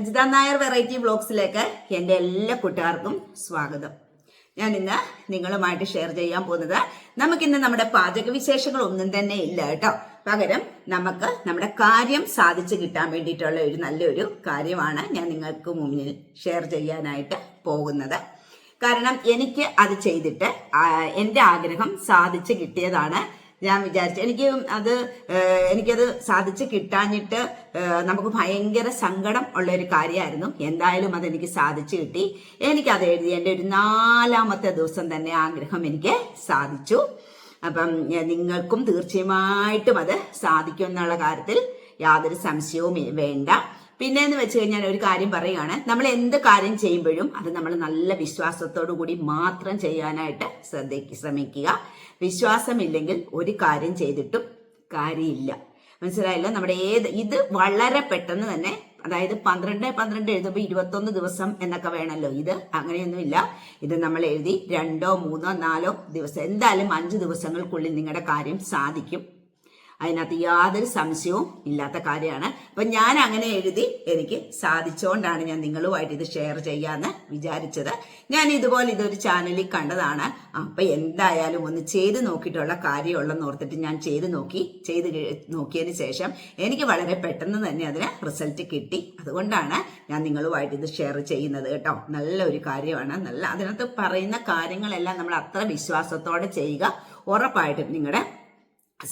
Ajitha Nair variety വ്ളോഗ്സിലേക്ക് എന്റെ എല്ലാ കൂട്ടുകാർക്കും സ്വാഗതം. ഞാൻ ഇന്ന് നിങ്ങളുമായിട്ട് ഷെയർ ചെയ്യാൻ പോകുന്നത് നമുക്കിന്ന് നമ്മുടെ പാചക വിശേഷങ്ങൾ ഒന്നും തന്നെ ഇല്ല കേട്ടോ. പകരം നമുക്ക് നമ്മുടെ കാര്യം സാധിച്ചു കിട്ടാൻ വേണ്ടിയിട്ടുള്ള ഒരു നല്ലൊരു കാര്യമാണ് ഞാൻ നിങ്ങൾക്ക് മുന്നിൽ ഷെയർ ചെയ്യാനായിട്ട് പോകുന്നത്. കാരണം എനിക്ക് അത് ചെയ്തിട്ട് എന്റെ ആഗ്രഹം സാധിച്ചു കിട്ടിയതാണ് ഞാൻ വിചാരിച്ചു. എനിക്ക് അത് എനിക്കത് സാധിച്ച് കിട്ടാഞ്ഞിട്ട് നമുക്ക് ഭയങ്കര സങ്കടം ഉള്ള ഒരു കാര്യമായിരുന്നു എന്തായാലും അതെനിക്ക് സാധിച്ചു കിട്ടി. എനിക്കത് എഴുതി എന്റെ ഒരു നാലാമത്തെ ദിവസം തന്നെ ആഗ്രഹം എനിക്ക് സാധിച്ചു. അപ്പം നിങ്ങൾക്കും തീർച്ചയായിട്ടും അത് സാധിക്കും എന്നുള്ള കാര്യത്തിൽ യാതൊരു സംശയവും വേണ്ട. പിന്നെ എന്ന് വെച്ച് കഴിഞ്ഞാൽ ഒരു കാര്യം പറയുകയാണ്. നമ്മൾ എന്ത് കാര്യം ചെയ്യുമ്പോഴും അത് നമ്മൾ നല്ല വിശ്വാസത്തോടു കൂടി മാത്രം ചെയ്യാനായിട്ട് ശ്രദ്ധിക്ക ശ്രമിക്കുക. വിശ്വാസമില്ലെങ്കിൽ ഒരു കാര്യം ചെയ്തിട്ടും കാര്യമില്ല. മനസ്സിലായില്ല? നമ്മുടെ ഏത് ഇത് വളരെ പെട്ടെന്ന് തന്നെ അതായത് പന്ത്രണ്ട് പന്ത്രണ്ട് എഴുതുമ്പോൾ ഇരുപത്തൊന്ന് ദിവസം എന്നൊക്കെ വേണമല്ലോ? ഇത് അങ്ങനെയൊന്നുമില്ല. ഇത് നമ്മൾ എഴുതി രണ്ടോ മൂന്നോ നാലോ ദിവസം എന്തായാലും അഞ്ച് ദിവസങ്ങൾക്കുള്ളിൽ നിങ്ങളുടെ കാര്യം സാധിക്കും. അതിനകത്ത് യാതൊരു സംശയവും ഇല്ലാത്ത കാര്യമാണ്. അപ്പം ഞാൻ അങ്ങനെ എഴുതി എനിക്ക് സാധിച്ചുകൊണ്ടാണ് ഞാൻ നിങ്ങളുമായിട്ട് ഇത് ഷെയർ ചെയ്യാമെന്ന് വിചാരിച്ചത്. ഞാൻ ഇതുപോലെ ഇതൊരു ചാനലിൽ കണ്ടതാണ്. അപ്പം എന്തായാലും ഒന്ന് ചെയ്ത് നോക്കിയിട്ടുള്ള കാര്യമുള്ളെന്ന് ഓർത്തിട്ട് ഞാൻ ചെയ്ത് നോക്കി ചെയ്ത് നോക്കിയതിന് ശേഷം എനിക്ക് വളരെ പെട്ടെന്ന് തന്നെ അതിന് റിസൾട്ട് കിട്ടി. അതുകൊണ്ടാണ് ഞാൻ നിങ്ങളുമായിട്ട് ഇത് ഷെയർ ചെയ്യുന്നത് കേട്ടോ. നല്ലൊരു കാര്യമാണ്. നല്ല അതിനകത്ത് പറയുന്ന കാര്യങ്ങളെല്ലാം നമ്മൾ അത്ര വിശ്വാസത്തോടെ ചെയ്യുക. ഉറപ്പായിട്ടും നിങ്ങളുടെ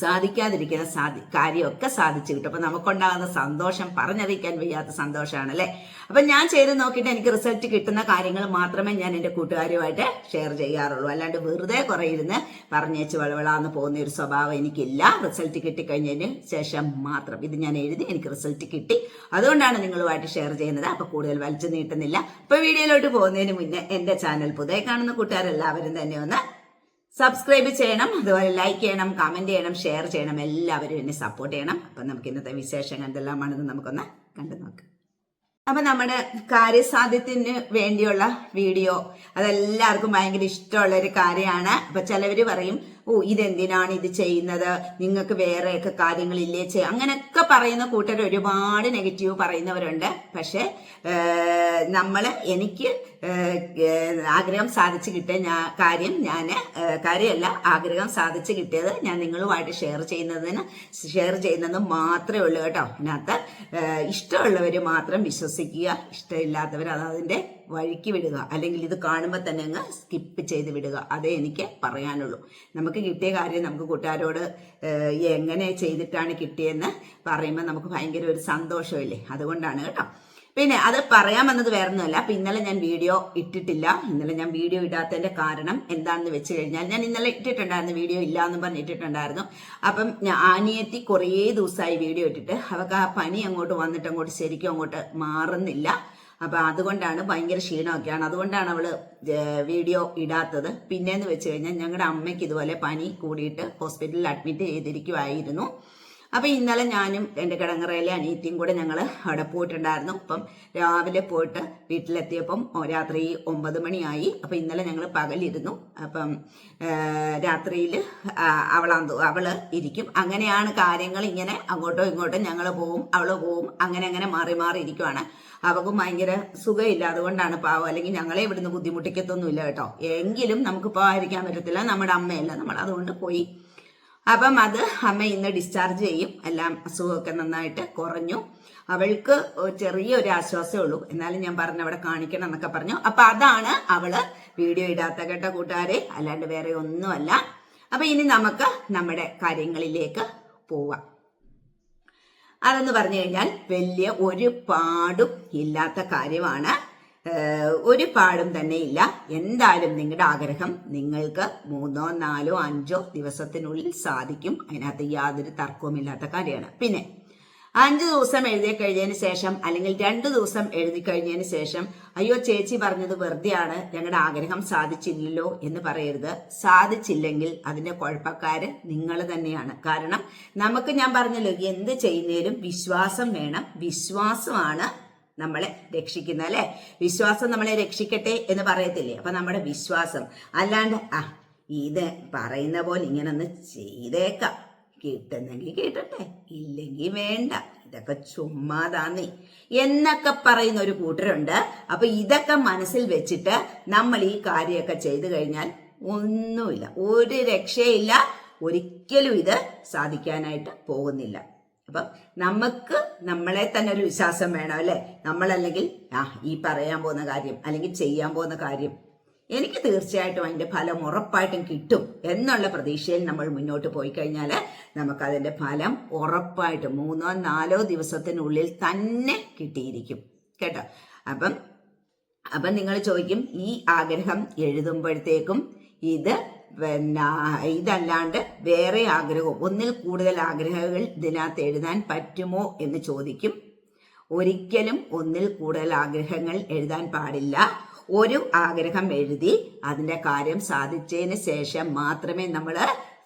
സാധിക്കാതിരിക്കുന്ന സാധി കാര്യമൊക്കെ സാധിച്ചു കിട്ടും. അപ്പൊ നമുക്കുണ്ടാകുന്ന സന്തോഷം പറഞ്ഞറിയിക്കാൻ വയ്യാത്ത സന്തോഷമാണ് അല്ലെ അപ്പൊ ഞാൻ ചെയ്ത് നോക്കിയിട്ട് എനിക്ക് റിസൾട്ട് കിട്ടുന്ന കാര്യങ്ങൾ മാത്രമേ ഞാൻ എന്റെ കൂട്ടുകാരുമായിട്ട് ഷെയർ ചെയ്യാറുള്ളൂ. അല്ലാണ്ട് വെറുതെ കുറെ ഇരുന്ന് പറഞ്ഞേച്ച് വളവളാന്ന് പോകുന്ന ഒരു സ്വഭാവം എനിക്കില്ല. റിസൾട്ട് കിട്ടിക്കഴിഞ്ഞതിന് ശേഷം മാത്രം. ഇത് ഞാൻ എഴുതി എനിക്ക് റിസൾട്ട് കിട്ടി. അതുകൊണ്ടാണ് നിങ്ങളുമായിട്ട് ഷെയർ ചെയ്യുന്നത്. അപ്പൊ കൂടുതൽ വലിച്ചു നീട്ടുന്നില്ല. ഇപ്പൊ വീഡിയോയിലോട്ട് പോകുന്നതിന് മുന്നേ എന്റെ ചാനൽ പുതിയ കാണുന്ന കൂട്ടുകാരെല്ലാവരും തന്നെ ഒന്ന് സബ്സ്ക്രൈബ് ചെയ്യണം അതുപോലെ ലൈക്ക് ചെയ്യണം കമന്റ് ചെയ്യണം ഷെയർ ചെയ്യണം എല്ലാവരും എന്നെ സപ്പോർട്ട് ചെയ്യണം. അപ്പം നമുക്ക് ഇന്നത്തെ വിശേഷം എന്തെല്ലാമാണെന്ന് നമുക്കൊന്ന് കണ്ടു നോക്കാം. അപ്പൊ നമ്മുടെ കാര്യസാധ്യത്തിന് വേണ്ടിയുള്ള വീഡിയോ അതെല്ലാവർക്കും ഭയങ്കര ഇഷ്ടമുള്ള ഒരു കാര്യമാണ്. അപ്പൊ ചിലവര് പറയും ഓ ഇതെന്തിനാണ് ഇത് ചെയ്യുന്നത്? നിങ്ങൾക്ക് വേറെയൊക്കെ കാര്യങ്ങളില്ലേ ചെയ്യ അങ്ങനെയൊക്കെ പറയുന്ന കൂട്ടർ ഒരുപാട് നെഗറ്റീവ് പറയുന്നവരുണ്ട്. പക്ഷെ നമ്മൾ എനിക്ക് ആഗ്രഹം സാധിച്ചു കിട്ടിയ ഞാൻ കാര്യം ഞാൻ കാര്യമല്ല ആഗ്രഹം സാധിച്ചു കിട്ടിയത് ഞാൻ നിങ്ങളുമായിട്ട് ഷെയർ ചെയ്യുന്നതിന് ഷെയർ ചെയ്യുന്നത് മാത്രമേ ഉള്ളൂ കേട്ടോ. അതിനകത്ത് ഇഷ്ടമുള്ളവർ മാത്രം വിശ്വസിക്കുക ഇഷ്ടമില്ലാത്തവർ അത് അതിന്റെ വഴിക്ക് വിടുക. അല്ലെങ്കിൽ ഇത് കാണുമ്പോൾ തന്നെ അങ്ങ് സ്കിപ്പ് ചെയ്ത് വിടുക. അതേ എനിക്ക് പറയാനുള്ളൂ. നമുക്ക് കിട്ടിയ കാര്യം നമുക്ക് കൂട്ടുകാരോട് എങ്ങനെ ചെയ്തിട്ടാണ് കിട്ടിയെന്ന് പറയുമ്പോൾ നമുക്ക് ഭയങ്കര ഒരു സന്തോഷമില്ലേ? അതുകൊണ്ടാണ് കേട്ടോ. പിന്നെ അത് പറയാൻ വന്നത് വേറെ ഒന്നുമല്ല അപ്പം ഇന്നലെ ഞാൻ വീഡിയോ ഇട്ടിട്ടില്ല. ഇന്നലെ ഞാൻ വീഡിയോ ഇടാത്തതിന്റെ കാരണം എന്താണെന്ന് വെച്ച് കഴിഞ്ഞാൽ ഞാൻ ഇന്നലെ ഇട്ടിട്ടുണ്ടായിരുന്നു. വീഡിയോ ഇല്ല എന്ന് പറഞ്ഞ് ഇട്ടിട്ടുണ്ടായിരുന്നു. അപ്പം ആനിയത്തി കുറേ ദിവസമായി വീഡിയോ ഇട്ടിട്ട്. അവൾക്ക് ആ പനി അങ്ങോട്ട് വന്നിട്ട് അങ്ങോട്ട് ശരിക്കും അങ്ങോട്ട് മാറുന്നില്ല. അപ്പൊ അതുകൊണ്ടാണ് ഭയങ്കര ക്ഷീണമൊക്കെയാണ്. അതുകൊണ്ടാണ് അവൾ വീഡിയോ ഇടാത്തത്. പിന്നെന്ന് വെച്ച് കഴിഞ്ഞാൽ ഞങ്ങളുടെ അമ്മയ്ക്ക് ഇതുപോലെ പനി കൂടിയിട്ട് ഹോസ്പിറ്റലിൽ അഡ്മിറ്റ് ചെയ്തിരിക്കുമായിരുന്നു അപ്പൊ ഇന്നലെ ഞാനും എന്റെ കിടങ്ങറയിലെ അനിയത്തിയും കൂടെ ഞങ്ങൾ അവിടെ പോയിട്ടുണ്ടായിരുന്നു. അപ്പം രാവിലെ പോയിട്ട് വീട്ടിലെത്തിയപ്പം രാത്രി ഒമ്പത് മണിയായി. അപ്പൊ ഇന്നലെ ഞങ്ങൾ പകലിരുന്നു. അപ്പം രാത്രിയിൽ അവളാ അവൾ ഇരിക്കും. അങ്ങനെയാണ് കാര്യങ്ങൾ ഇങ്ങനെ അങ്ങോട്ടോ ഇങ്ങോട്ടോ ഞങ്ങൾ പോവും അവൾ പോവും അങ്ങനെ അങ്ങനെ മാറി മാറി ഇരിക്കുവാണ്. അവക്കും ഭയങ്കര സുഖമില്ല. അതുകൊണ്ടാണ് പാവം. അല്ലെങ്കിൽ ഞങ്ങളെ ഇവിടുന്ന് ബുദ്ധിമുട്ടിക്കത്തൊന്നുമില്ല കേട്ടോ. എങ്കിലും നമുക്ക് പോകാതിരിക്കാൻ പറ്റത്തില്ല. നമ്മുടെ അമ്മയല്ല. നമ്മൾ അതുകൊണ്ട് പോയി അപ്പം അത് അമ്മ ഇന്ന് ഡിസ്ചാർജ് ചെയ്യും. എല്ലാം അസുഖമൊക്കെ നന്നായിട്ട് കുറഞ്ഞു. അവൾക്ക് ചെറിയൊരു ആശ്വാസമേ ഉള്ളൂ. എന്നാലും ഞാൻ പറഞ്ഞു അവിടെ കാണിക്കണം എന്നൊക്കെ പറഞ്ഞു. അപ്പൊ അതാണ് അവൾ വീഡിയോ ഇടാത്ത കേട്ട കൂട്ടുകാരെ. അല്ലാണ്ട് വേറെ ഒന്നുമല്ല. അപ്പൊ ഇനി നമുക്ക് നമ്മുടെ കാര്യങ്ങളിലേക്ക് പോവാം. അതെന്ന് പറഞ്ഞു കഴിഞ്ഞാൽ വലിയ ഒരു പാടും ഇല്ലാത്ത കാര്യമാണ്. ഒരു പാടും തന്നെ ഇല്ല. എന്തായാലും നിങ്ങളുടെ ആഗ്രഹം നിങ്ങൾക്ക് മൂന്നോ നാലോ അഞ്ചോ ദിവസത്തിനുള്ളിൽ സാധിക്കും. അതിനകത്ത് യാതൊരു തർക്കവുമില്ലാത്ത കാര്യമാണ്. പിന്നെ അഞ്ച് ദിവസം എഴുതി കഴിഞ്ഞതിന് ശേഷം അല്ലെങ്കിൽ രണ്ട് ദിവസം എഴുതി കഴിഞ്ഞതിന് ശേഷം അയ്യോ ചേച്ചി പറഞ്ഞത് വെറുതെയാണ്. ഞങ്ങളുടെ ആഗ്രഹം സാധിച്ചില്ലല്ലോ എന്ന് പറയരുത്. സാധിച്ചില്ലെങ്കിൽ അതിന്റെ കുഴപ്പക്കാര് നിങ്ങൾ തന്നെയാണ്. കാരണം നമുക്ക് ഞാൻ പറഞ്ഞല്ലോ എന്ത് ചെയ്യുന്നതിലും വിശ്വാസം വേണം. വിശ്വാസമാണ് നമ്മളെ രക്ഷിക്കുന്ന അല്ലെ? വിശ്വാസം നമ്മളെ രക്ഷിക്കട്ടെ എന്ന് പറയത്തില്ലേ? അപ്പൊ നമ്മുടെ വിശ്വാസം. അല്ലാണ്ട് ആ ഇത് പറയുന്ന പോലെ ഇങ്ങനെ ഒന്ന് ചെയ്തേക്കാം. കിട്ടുന്നെങ്കിൽ കേട്ടട്ടെ ഇല്ലെങ്കിൽ വേണ്ട. ഇതൊക്കെ ചുമ്മാതാന്നേ. എന്നൊക്കെ പറയുന്ന ഒരു കൂട്ടരുണ്ട്. അപ്പൊ ഇതൊക്കെ മനസ്സിൽ വെച്ചിട്ട് നമ്മൾ ഈ കാര്യമൊക്കെ ചെയ്തു കഴിഞ്ഞാൽ ഒന്നുമില്ല. ഒരു രക്ഷയില്ല. ഒരിക്കലും ഇത് സാധിക്കാനായിട്ട് പോകുന്നില്ല. അപ്പം നമുക്ക് നമ്മളെ തന്നെ ഒരു വിശ്വാസം വേണം അല്ലെ? നമ്മളല്ലെങ്കിൽ ആ ഈ പറയാൻ പോകുന്ന കാര്യം അല്ലെങ്കിൽ ചെയ്യാൻ പോകുന്ന കാര്യം എനിക്ക് തീർച്ചയായിട്ടും അതിന്റെ ഫലം ഉറപ്പായിട്ടും കിട്ടും എന്നുള്ള പ്രതീക്ഷയിൽ നമ്മൾ മുന്നോട്ട് പോയി കഴിഞ്ഞാൽ നമുക്കതിന്റെ ഫലം ഉറപ്പായിട്ടും മൂന്നോ നാലോ ദിവസത്തിനുള്ളിൽ തന്നെ കിട്ടിയിരിക്കും. കേട്ടോ? അപ്പം അപ്പം നിങ്ങൾ ചോദിക്കും ഈ ആഗ്രഹം എഴുതുമ്പോഴത്തേക്കും ഇത് പിന്നെ ഇതല്ലാണ്ട് വേറെ ആഗ്രഹവും ഒന്നിൽ കൂടുതൽ ആഗ്രഹങ്ങൾ ഇതിനകത്ത് എഴുതാൻ പറ്റുമോ എന്ന് ചോദിക്കും. ഒരിക്കലും ഒന്നിൽ കൂടുതൽ ആഗ്രഹങ്ങൾ എഴുതാൻ പാടില്ല. ഒരു ആഗ്രഹം എഴുതി അതിന്റെ കാര്യം സാധിച്ചതിന് ശേഷം മാത്രമേ നമ്മൾ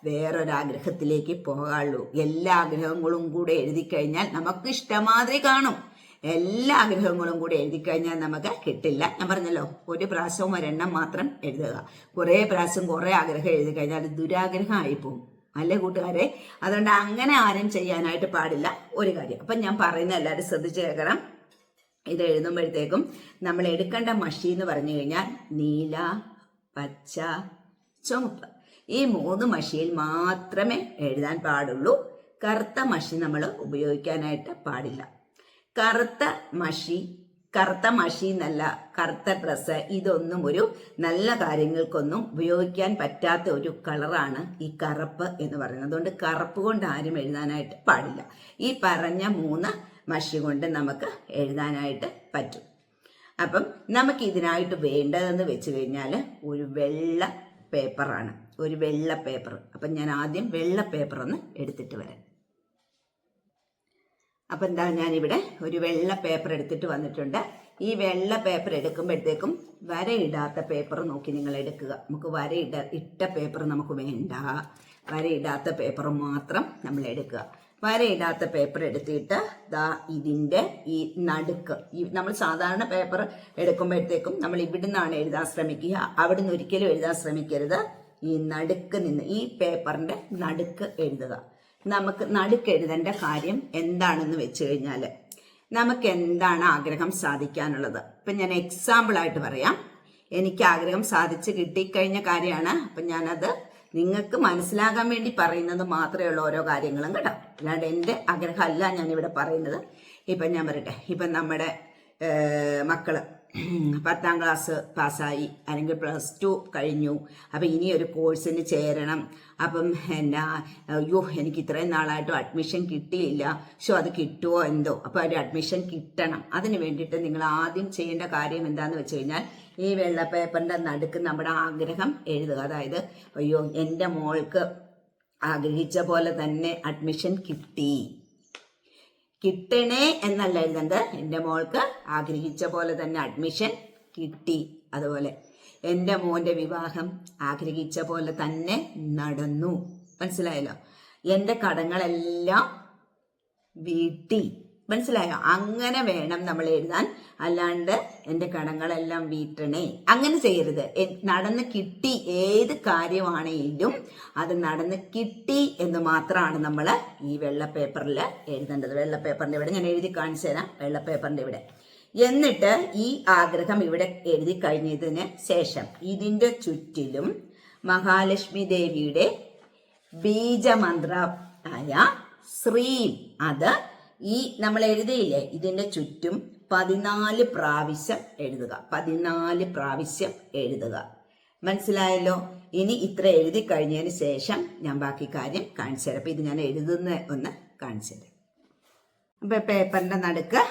വേറൊരാഗ്രഹത്തിലേക്ക് പോകാള്ളൂ. എല്ലാ ആഗ്രഹങ്ങളും കൂടെ എഴുതി കഴിഞ്ഞാൽ നമുക്ക് ഇഷ്ടമാതിരി കാണും. എല്ലാ ആഗ്രഹങ്ങളും കൂടി എഴുതി കഴിഞ്ഞാൽ നമുക്ക് കിട്ടില്ല. ഞാൻ പറഞ്ഞല്ലോ ഒരു പ്രാവശ്യവും ഒരെണ്ണം മാത്രം എഴുതുക. കുറേ പ്രാവശ്യം കുറേ ആഗ്രഹം എഴുതി കഴിഞ്ഞാൽ അത് ദുരാഗ്രഹമായി പോകും. അല്ലേ കൂട്ടുകാരെ? അതുകൊണ്ട് അങ്ങനെ ആരും ചെയ്യാനായിട്ട് പാടില്ല. ഒരു കാര്യം അപ്പം ഞാൻ പറയുന്ന എല്ലാവരും ശ്രദ്ധിച്ച് കേൾക്കണം. ഇത് എഴുതുമ്പോഴത്തേക്കും നമ്മൾ എടുക്കേണ്ട മഷി എന്ന് പറഞ്ഞു കഴിഞ്ഞാൽ നീല പച്ച ചുമപ്പ് ഈ മൂന്ന് മഷിയിൽ മാത്രമേ എഴുതാൻ പാടുള്ളൂ. കറുത്ത മഷി നമ്മൾ ഉപയോഗിക്കാനായിട്ട് പാടില്ല. കറുത്ത മഷി കറുത്ത മഷി എന്നല്ല കറുത്ത ഡ്രസ്സ്. ഇതൊന്നും ഒരു നല്ല കാര്യങ്ങൾക്കൊന്നും ഉപയോഗിക്കാൻ പറ്റാത്ത ഒരു കളറാണ് ഈ കറുപ്പ് എന്ന് പറയുന്നത്. അതുകൊണ്ട് കറുപ്പ് കൊണ്ട് ആരും എഴുതാനായിട്ട് പാടില്ല. ഈ പറഞ്ഞ മൂന്ന് മഷി കൊണ്ട് നമുക്ക് എഴുതാനായിട്ട് പറ്റും. അപ്പം നമുക്ക് ഇതിനായിട്ട് വേണ്ടതെന്ന് വെച്ച് കഴിഞ്ഞാൽ ഒരു വെള്ള പേപ്പറാണ്. ഒരു വെള്ള പേപ്പർ. അപ്പം ഞാൻ ആദ്യം വെള്ള പേപ്പർ ഒന്ന് എടുത്തിട്ട് വരാം. അപ്പം എന്താ ഞാനിവിടെ ഒരു വെള്ള പേപ്പർ എടുത്തിട്ട് വന്നിട്ടുണ്ട്. ഈ വെള്ള പേപ്പർ എടുക്കുമ്പോഴത്തേക്കും വരയിടാത്ത പേപ്പർ നോക്കി നിങ്ങൾ എടുക്കുക. നമുക്ക് വരയിട ഇട്ട പേപ്പർ നമുക്ക് വേണ്ട. വരയിടാത്ത പേപ്പർ മാത്രം നമ്മൾ എടുക്കുക. വരയിടാത്ത പേപ്പർ എടുത്തിട്ട് ദാ ഇതിന്റെ ഈ നടുക്ക്. ഈ നമ്മൾ സാധാരണ പേപ്പർ എടുക്കുമ്പോഴത്തേക്കും നമ്മൾ ഇവിടുന്നാണ് എഴുതാൻ ശ്രമിക്കുക. അവിടുന്ന് ഒരിക്കലും എഴുതാൻ ശ്രമിക്കരുത്. ഈ നടുക്ക് നിന്ന് ഈ പേപ്പറിന്റെ നടുക്ക് എഴുതുക. നമുക്ക് നടുക്കെഴുതേണ്ട കാര്യം എന്താണെന്ന് വെച്ച് കഴിഞ്ഞാൽ നമുക്ക് എന്താണ് ആഗ്രഹം സാധിക്കാനുള്ളത്? ഇപ്പം ഞാൻ എക്സാമ്പിൾ ആയിട്ട് പറയാം. എനിക്ക് ആഗ്രഹം സാധിച്ച് കിട്ടിക്കഴിഞ്ഞ കാര്യമാണ്. അപ്പം ഞാനത് നിങ്ങൾക്ക് മനസ്സിലാകാൻ വേണ്ടി പറയുന്നത് മാത്രമേ ഉള്ളൂ ഓരോ കാര്യങ്ങളും കേട്ടോ. അല്ലാണ്ട് എന്റെ ആഗ്രഹമല്ല ഞാനിവിടെ പറയുന്നത്. ഇപ്പം ഞാൻ പറയട്ടെ. ഇപ്പം നമ്മുടെ മക്കൾ. പത്താം ക്ലാസ് പാസ്സായി. അല്ലെങ്കിൽ പ്ലസ് ടു കഴിഞ്ഞു. അപ്പം ഇനി ഒരു കോഴ്സിന് ചേരണം. അപ്പം എന്നാ അയ്യോ എനിക്ക് ഇത്രയും നാളായിട്ടും അഡ്മിഷൻ കിട്ടിയില്ല. ഷോ അത് കിട്ടുമോ എന്തോ? അപ്പോൾ ഒരു അഡ്മിഷൻ കിട്ടണം. അതിന് വേണ്ടിയിട്ട് നിങ്ങൾ ആദ്യം ചെയ്യേണ്ട കാര്യം എന്താണെന്ന് വെച്ച് കഴിഞ്ഞാൽ ഈ വെള്ള പേപ്പറിന്റെ നടുക്ക് നമ്മുടെ ആഗ്രഹം എഴുതുക. അതായത് അയ്യോ എന്റെ മോൾക്ക് ആഗ്രഹിച്ച പോലെ തന്നെ അഡ്മിഷൻ കിട്ടി. കിട്ടണേ എന്നല്ല എഴുതേണ്ടത് എന്റെ മോൾക്ക് ആഗ്രഹിച്ച പോലെ തന്നെ അഡ്മിഷൻ കിട്ടി അതുപോലെ. എന്റെ മോന്റെ വിവാഹം ആഗ്രഹിച്ച പോലെ തന്നെ നടന്നു. മനസ്സിലായല്ലോ? എന്റെ കടങ്ങളെല്ലാം വീട്ടി മനസ്സിലായോ? അങ്ങനെ വേണം നമ്മൾ എഴുതാൻ. അല്ലാണ്ട് എന്റെ കടങ്ങളെല്ലാം വീട്ടണേ. അങ്ങനെ ചെയ്യരുത്. നടന്ന് കിട്ടി ഏത് കാര്യമാണെങ്കിലും അത് നടന്ന് കിട്ടി എന്ന് മാത്രമാണ് നമ്മൾ ഈ വെള്ള പേപ്പറിൽ എഴുതേണ്ടത്. വെള്ള പേപ്പറിന്റെ ഇവിടെ ഞാൻ എഴുതി കാണിച്ചു തരാം. വെള്ള പേപ്പറിന്റെ ഇവിടെ. എന്നിട്ട് ഈ ആഗ്രഹം ഇവിടെ എഴുതി കഴിഞ്ഞതിന് ശേഷം ഇതിന്റെ ചുറ്റിലും മഹാലക്ഷ്മി ദേവിയുടെ ബീജമന്ത്ര ആയ ശ്രീം അത് ഈ നമ്മൾ എഴുതിയില്ലേ? ഇതിന്റെ ചുറ്റും പതിനാല് പ്രാവശ്യം എഴുതുക. പതിനാല് പ്രാവശ്യം എഴുതുക. മനസ്സിലായല്ലോ? ഇനി ഇത്ര എഴുതി കഴിഞ്ഞതിന് ശേഷം ഞാൻ ബാക്കി കാര്യം കാണിച്ചു തരാം. അപ്പം ഇത് ഞാൻ എഴുതുന്ന ഒന്ന് കാണിച്ചു തരാം. അപ്പം പേപ്പറിന്റെ നടുക്ക്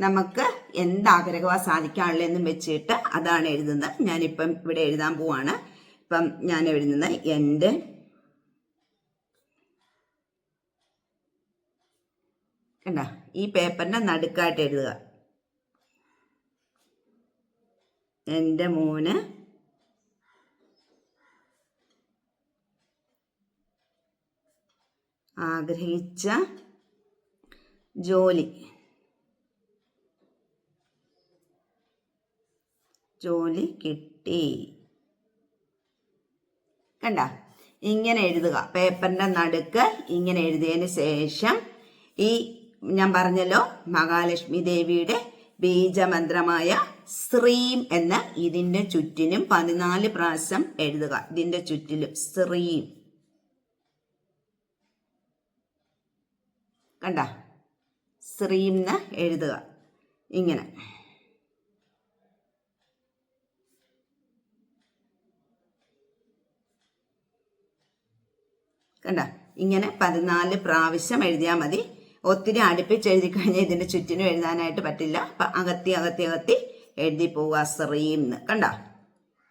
നമുക്ക് എന്താഗ്രഹമാണ് സാധിക്കാനുള്ളതെന്നും വെച്ചിട്ട് അതാണ് എഴുതുന്നത്. ഞാനിപ്പം ഇവിടെ എഴുതാൻ പോവാണ്. ഇപ്പം ഞാൻ എഴുതുന്നത് എന്റെ കണ്ട? ഈ പേപ്പറിന്റെ നടുക്കായിട്ട് എഴുതുക. എന്റെ മോന് ആഗ്രഹിച്ച ജോലി. ജോലി കിട്ടി. കണ്ട? ഇങ്ങനെ എഴുതുക. പേപ്പറിന്റെ നടുക്ക് ഇങ്ങനെ എഴുതിയതിന് ശേഷം ഈ ഞാൻ പറഞ്ഞല്ലോ മഹാലക്ഷ്മി ദേവിയുടെ ബീജമന്ത്രമായ ശ്രീം എന്ന ഇതിന്റെ ചുറ്റിനും പതിനാല് പ്രാവശ്യം എഴുതുക. ഇതിന്റെ ചുറ്റിലും ശ്രീം. കണ്ട? ശ്രീം എന്ന് എഴുതുക. ഇങ്ങനെ. കണ്ട? ഇങ്ങനെ പതിനാല് പ്രാവശ്യം എഴുതിയാൽ മതി. ഒത്തിരി അടുപ്പിച്ച് എഴുതി കഴിഞ്ഞാൽ ഇതിന്റെ ചുറ്റിനും എഴുതാനായിട്ട് പറ്റില്ല. അപ്പൊ അകത്തി അകത്തി അകത്തി എഴുതി പോവുക ശ്രീം എന്ന് കണ്ട?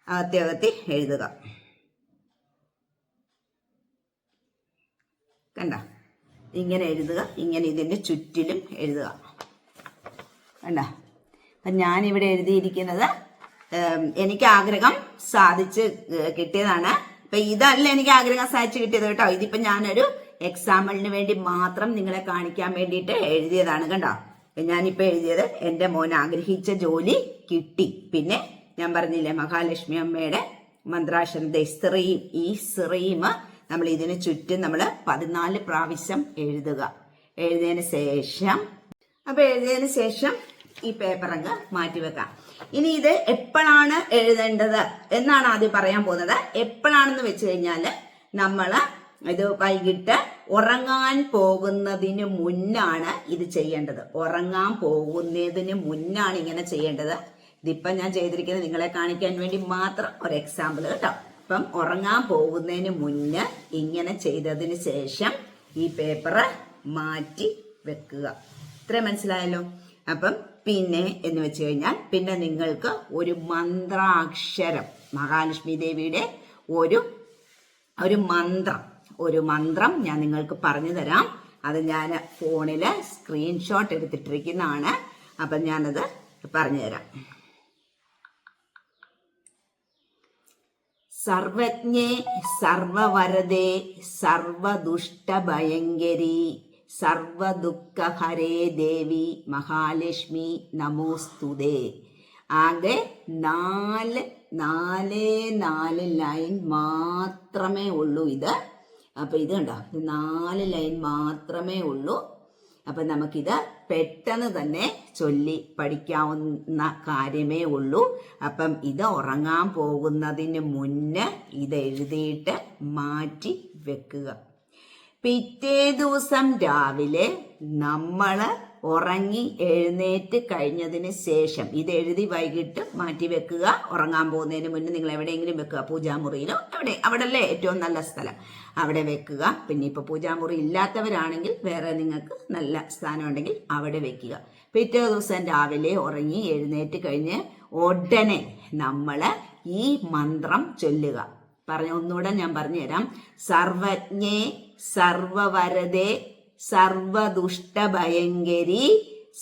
അകത്തി അകത്തി എഴുതുക. കണ്ട? ഇങ്ങനെ എഴുതുക ഇങ്ങനെ ഇതിന്റെ ചുറ്റിലും എഴുതുക. കണ്ട? അപ്പം ഞാനിവിടെ എഴുതിയിരിക്കുന്നത് എനിക്ക് ആഗ്രഹം സാധിച്ച് കിട്ടിയതാണ്. അപ്പൊ ഇതല്ല എനിക്ക് ആഗ്രഹം സാധിച്ച് കിട്ടിയത് കേട്ടോ. ഇതിപ്പോ ഞാനൊരു എക്സാമ്പിളിന് വേണ്ടി മാത്രം നിങ്ങളെ കാണിക്കാൻ വേണ്ടിയിട്ട് എഴുതിയതാണ് കണ്ടോ? ഞാനിപ്പോ എഴുതിയത് എന്റെ മോൻ ആഗ്രഹിച്ച ജോലി കിട്ടി. പിന്നെ ഞാൻ പറഞ്ഞില്ലേ മഹാലക്ഷ്മി അമ്മയുടെ മന്ത്രാക്ഷരത്തെ സ്ത്രീം ഈ സ്ത്രീം നമ്മൾ ഇതിന് ചുറ്റും നമ്മൾ പതിനാല് പ്രാവശ്യം എഴുതുക. എഴുതിയതിന് ശേഷം അപ്പൊ എഴുതിയതിന് ശേഷം ഈ പേപ്പർ അങ്ങ് മാറ്റിവെക്കാം ഇനി ഇത് എപ്പോഴാണ് എഴുതേണ്ടത് എന്നാണ് ആദ്യം പറയാൻ പോകുന്നത്. എപ്പോഴാണെന്ന് വെച്ച് കഴിഞ്ഞാൽ നമ്മൾ ഇത് വൈകിട്ട് ഉറങ്ങാൻ പോകുന്നതിന് മുന്നാണ് ഇത് ചെയ്യേണ്ടത്. ഉറങ്ങാൻ പോകുന്നതിന് മുന്നാണ് ഇങ്ങനെ ചെയ്യേണ്ടത്. ഇതിപ്പം ഞാൻ ചെയ്തിരിക്കുന്നത് നിങ്ങളെ കാണിക്കാൻ വേണ്ടി മാത്രം ഒരു എക്സാമ്പിൾ കേട്ടോ. അപ്പം ഉറങ്ങാൻ പോകുന്നതിന് മുന്നേ ഇങ്ങനെ ചെയ്തതിന് ശേഷം ഈ പേപ്പർ മാറ്റി വെക്കുക. ഇത്ര മനസ്സിലായല്ലോ? അപ്പം പിന്നെ എന്ന് വെച്ച് കഴിഞ്ഞാൽ പിന്നെ നിങ്ങൾക്ക് ഒരു മന്ത്രാക്ഷരം മഹാലക്ഷ്മി ദേവിയുടെ ഒരു ഒരു മന്ത്രം ഒരു മന്ത്രം ഞാൻ നിങ്ങൾക്ക് പറഞ്ഞു തരാം. അത് ഞാൻ ഫോണിൽ സ്ക്രീൻഷോട്ട് എടുത്തിട്ടിരിക്കുന്നതാണ്. അപ്പം ഞാനത് പറഞ്ഞു തരാം. സർവജ്ഞേ സർവവരദേ സർവദുഷ്ടഭയങ്കരി സർവദുഃഖഹരേ ദേവി മഹാലക്ഷ്മി നമോസ്തുതേ. ആകെ നാല് നാല് നാല് ലൈൻ മാത്രമേ ഉള്ളൂ ഇത്. അപ്പൊ ഇത് കണ്ടോ? ഇത് നാല് ലൈൻ മാത്രമേ ഉള്ളൂ. അപ്പൊ നമുക്കിത് പെട്ടെന്ന് തന്നെ ചൊല്ലി പഠിക്കാവുന്ന കാര്യമേ ഉള്ളൂ. അപ്പം ഇത് ഉറങ്ങാൻ പോകുന്നതിന് മുന്നേ ഇത് എഴുതിയിട്ട് മാറ്റി വെക്കുക. പിറ്റേ ദിവസം രാവിലെ നമ്മൾ ഉറങ്ങി എഴുന്നേറ്റ് കഴിഞ്ഞതിന് ശേഷം. ഇത് എഴുതി വൈകിട്ട് മാറ്റി വെക്കുക. ഉറങ്ങാൻ പോകുന്നതിന് മുന്നേ നിങ്ങൾ എവിടെയെങ്കിലും വെക്കുക. പൂജാമുറിയിലോ എവിടെ? അവിടെ അല്ലേ ഏറ്റവും നല്ല സ്ഥലം. അവിടെ വെക്കുക. പിന്നെ ഇപ്പോൾ പൂജാമുറി ഇല്ലാത്തവരാണെങ്കിൽ വേറെ നിങ്ങൾക്ക് നല്ല സ്ഥാനം ഉണ്ടെങ്കിൽ അവിടെ വെക്കുക. പിറ്റേ ദിവസം രാവിലെ ഉറങ്ങി എഴുന്നേറ്റ് കഴിഞ്ഞ് ഉടനെ നമ്മൾ ഈ മന്ത്രം ചൊല്ലുക. പറഞ്ഞ ഒന്നുകൂടെ ഞാൻ പറഞ്ഞുതരാം. സർവജ്ഞേ സർവവരദേ സർവദുഷ്ടഭയങ്കരി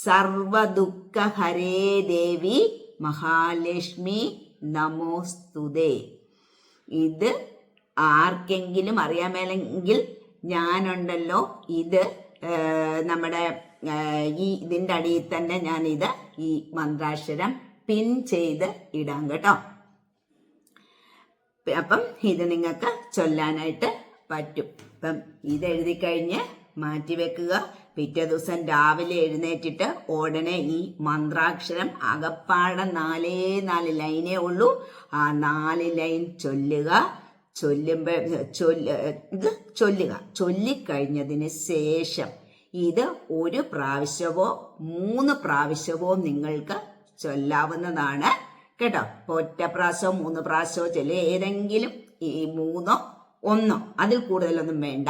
സർവദുഃഖഹരേ ദേവി മഹാലക്ഷ്മി നമോസ്തുതേ. ഇത് ആർക്കെങ്കിലും അറിയാമേലെങ്കിൽ ഞാനുണ്ടല്ലോ. ഇത് നമ്മുടെ ഈ ഇതിന്റെ അടിയിൽ തന്നെ ഞാൻ ഇത് ഈ മന്ത്രാക്ഷരം പിൻ ചെയ്ത് ഇടാം കേട്ടോ. അപ്പം ഇത് നിങ്ങൾക്ക് ചൊല്ലാനായിട്ട് പറ്റും. അപ്പം ഇത് എഴുതി കഴിഞ്ഞ് മാറ്റി വെക്കുക പിറ്റേ ദിവസം രാവിലെ എഴുന്നേറ്റിട്ട് ഉടനെ ഈ മന്ത്രാക്ഷരം അകപ്പാടെ നാലേ നാല് ലൈനേ ഉള്ളൂ. ആ നാല് ലൈൻ ചൊല്ലുക. ചൊല്ലുമ്പോൾ ചൊല്ല ഇത് ചൊല്ലുക. ചൊല്ലിക്കഴിഞ്ഞതിന് ശേഷം ഇത് ഒരു പ്രാവശ്യമോ മൂന്ന് പ്രാവശ്യമോ നിങ്ങൾക്ക് ചൊല്ലാവുന്നതാണ്. കേട്ടോ? ഒറ്റ പ്രാവശ്യമോ മൂന്ന് പ്രാവശ്യമോ ചൊല്ലുക ഏതെങ്കിലും ഈ മൂന്നോ ഒന്നോ അതിൽ കൂടുതലൊന്നും വേണ്ട.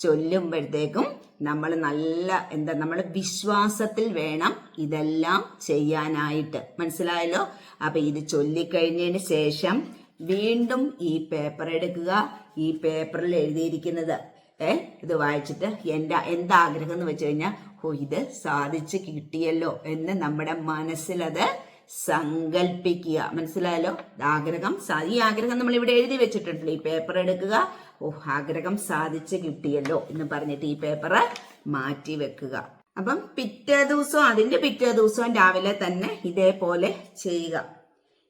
ചൊല്ലുമ്പോഴത്തേക്കും നമ്മൾ നല്ല എന്താ നമ്മൾ വിശ്വാസത്തിൽ വേണം ഇതെല്ലാം ചെയ്യാനായിട്ട്. മനസ്സിലായല്ലോ? അപ്പൊ ഇത് ചൊല്ലിക്കഴിഞ്ഞതിന് ശേഷം വീണ്ടും ഈ പേപ്പർ എടുക്കുക. ഈ പേപ്പറിൽ എഴുതിയിരിക്കുന്നത്. ഏ ഇത് വായിച്ചിട്ട് എന്റെ എന്താഗ്രഹം എന്ന് വെച്ച് കഴിഞ്ഞാൽ ഓ ഇത് സാധിച്ച് കിട്ടിയല്ലോ എന്ന് നമ്മുടെ മനസ്സിലത് സങ്കല്പിക്കുക മനസ്സിലായല്ലോ? ആഗ്രഹം. ഈ ആഗ്രഹം നമ്മൾ ഇവിടെ എഴുതി വെച്ചിട്ടുണ്ടല്ലോ. ഈ പേപ്പർ എടുക്കുക. ഓ ആഗ്രഹം സാധിച്ചു കിട്ടിയല്ലോ എന്ന് പറഞ്ഞിട്ട് ഈ പേപ്പർ മാറ്റി വെക്കുക. അപ്പം പിറ്റേ ദിവസവും അതിന്റെ പിറ്റേ ദിവസവും രാവിലെ തന്നെ ഇതേപോലെ ചെയ്യുക.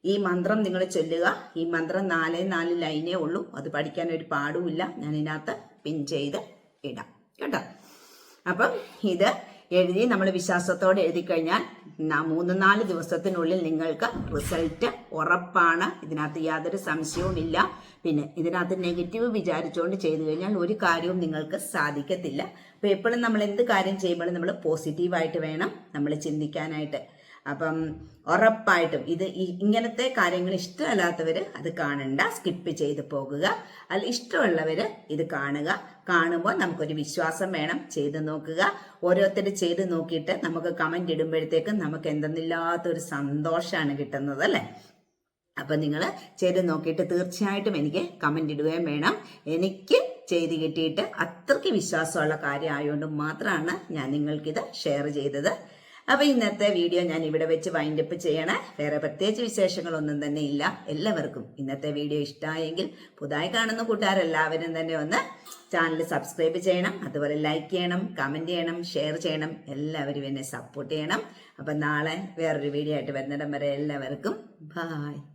ഈ മന്ത്രം നിങ്ങൾ ചൊല്ലുക. ഈ മന്ത്രം നാലേ നാല് ലൈനേ ഉള്ളൂ. അത് പഠിക്കാൻ ഒരു പാടുമില്ല. ഞാൻ ഇതിനകത്ത് പിൻ ചെയ്ത് ഇടാം. കേട്ടോ? അപ്പം ഇത് എഴുതി നമ്മൾ വിശ്വാസത്തോടെ എഴുതി കഴിഞ്ഞാൽ മൂന്ന് നാല് ദിവസത്തിനുള്ളിൽ നിങ്ങൾക്ക് റിസൾട്ട് ഉറപ്പാണ്. ഇതിനകത്ത് യാതൊരു സംശയവും ഇല്ല. പിന്നെ ഇതിനകത്ത് നെഗറ്റീവ് വിചാരിച്ചുകൊണ്ട് ചെയ്തു കഴിഞ്ഞാൽ ഒരു കാര്യവും നിങ്ങൾക്ക് സാധിക്കത്തില്ല. അപ്പോൾ എപ്പോഴും നമ്മൾ എന്ത് കാര്യം ചെയ്യുമ്പോഴും നമ്മൾ പോസിറ്റീവായിട്ട് വേണം നമ്മൾ ചിന്തിക്കാനായിട്ട്. അപ്പം ഉറപ്പായിട്ടും ഇത് ഇങ്ങനത്തെ കാര്യങ്ങൾ ഇഷ്ടമല്ലാത്തവർ അത് കാണണ്ട. സ്കിപ്പ് ചെയ്ത് പോകുക. അല്ല ഇഷ്ടമുള്ളവർ ഇത് കാണുക. കാണുമ്പോൾ നമുക്കൊരു വിശ്വാസം വേണം ചെയ്ത് നോക്കുക. ഓരോരുത്തർ ചെയ്ത് നോക്കിയിട്ട് നമുക്ക് കമന്റ് ഇടുമ്പോഴത്തേക്കും നമുക്ക് എന്തെന്നില്ലാത്തൊരു സന്തോഷമാണ് കിട്ടുന്നത് അല്ലേ? അപ്പം നിങ്ങൾ ചെയ്ത് നോക്കിയിട്ട് തീർച്ചയായിട്ടും എനിക്ക് കമന്റ് ഇടുകയും വേണം. എനിക്ക് ചെയ്ത് കിട്ടിയിട്ട് അത്രയ്ക്ക് വിശ്വാസമുള്ള കാര്യമായതുകൊണ്ട് മാത്രമാണ് ഞാൻ നിങ്ങൾക്കിത് ഷെയർ ചെയ്തത്. അപ്പോൾ ഇന്നത്തെ വീഡിയോ ഞാൻ ഇവിടെ വെച്ച് വൈൻഡപ്പ് ചെയ്യണേ. വേറെ പ്രത്യേകിച്ച് വിശേഷങ്ങളൊന്നും തന്നെ ഇല്ല. എല്ലാവർക്കും ഇന്നത്തെ വീഡിയോ ഇഷ്ടമായെങ്കിൽ പുതുതായി കാണുന്ന കൂട്ടുകാരെല്ലാവരും തന്നെ ഒന്ന് ചാനൽ സബ്സ്ക്രൈബ് ചെയ്യണം. അതുപോലെ ലൈക്ക് ചെയ്യണം കമന്റ് ചെയ്യണം ഷെയർ ചെയ്യണം. എല്ലാവരും എന്നെ സപ്പോർട്ട് ചെയ്യണം. അപ്പം നാളെ വേറൊരു വീഡിയോ ആയിട്ട് വരുന്നിടം വരെ എല്ലാവർക്കും ബായ്